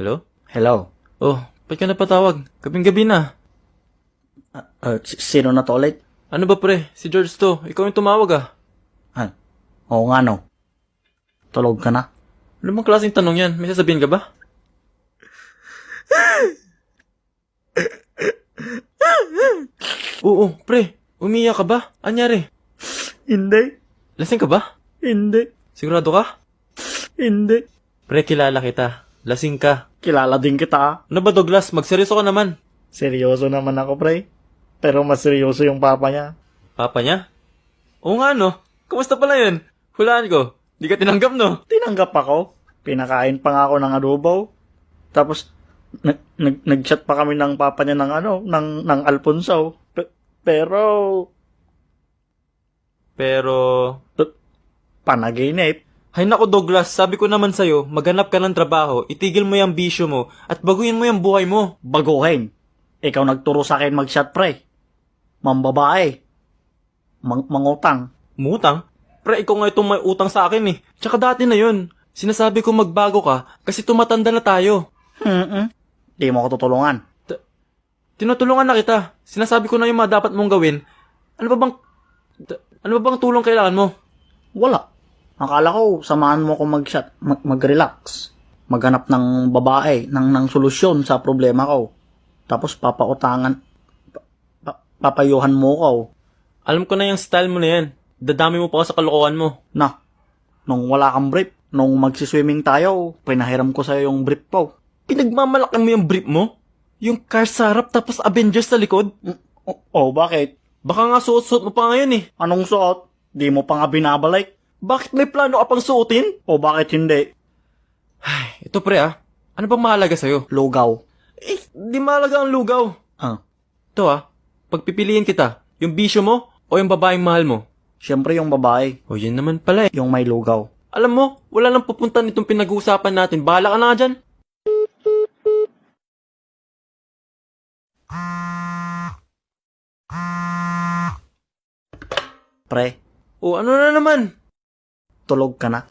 Hello? Hello? Oh, ba't ka napatawag? Gabing-gabi na. Uh, s- sino na to ulit? Ano ba pre? Si George to. Ikaw yung tumawag ah. Ah, oo nga no. Tulog ka na? Ano bang klaseng tanong yan? May sasabihin ka ba? Oo, pre. Umiyak ka ba? Anyari? Hindi. Lasing ka ba? Hindi. Sigurado ka? Hindi. Pre, kilala kita. Lasing ka. Kilala din kita. Ano ba Douglas? Magseryoso ka naman. Seryoso naman ako, pre. Pero mas seryoso yung papa niya. Papa niya? Oo nga no. Kumusta pala yun? Hulaan ko. Di ka tinanggap no? Tinanggap ako. Pinakain pa nga ako ng adobo. Tapos, nag, nag, nag-chat pa kami ng papa niya ng ano, ng, ng Alfonso. Pe- pero, Pero... panaginip. Hay nako Douglas, sabi ko naman sa'yo, maghanap ka ng trabaho, itigil mo yung bisyo mo, at baguhin mo yung buhay mo. Baguhin. Ikaw nagturo sa akin mag-chat, pre. Mambabae. Mang mangutang. Mutang? Pre, ikaw nga itong may utang sa akin eh. Tsaka dati na yun. Sinasabi ko magbago ka kasi tumatanda na tayo. Hmm, Di mo ako tutulungan. Tinutulungan na kita. Sinasabi ko na yung mga dapat mong gawin. Ano ba bang... t- Ano ba bang tulong kailangan mo? Wala. Akala ko, samahan mo ako mag-chat, mag- mag-relax. Maghanap ng babae, ng, ng solusyon sa problema ko. Tapos papautangan, pa- pa- papayuhan mo ko. Alam ko na yung style mo na yan. Dadami mo pa ako sa kalokohan mo. Na, nung wala kang brief, nung magsiswimming tayo, pinahiram ko sa'yo yung brief ko. Pinagmamalakan mo yung brief mo? Yung car sa harap tapos Avengers sa likod? Mm, Oh, oh, bakit? Baka nga suot-suot mo pa ngayon eh. Anong suot? Di mo pa nga binabalik? Bakit may plano ka pang suotin? O bakit hindi? Ito pre ah. Ano bang mahalaga sa'yo? Lugaw. Eh, di mahalaga ang lugaw. Ah, Ito ah, pagpipiliin kita, yung bisyo mo o yung babaeng mahal mo? syempre yung babae, O yun naman pala eh. yung may lugaw. Alam mo, wala nang pupunta nitong pinag-uusapan natin. Bahala ka na nga dyan. Pre, O ano na naman? Tulog ka na.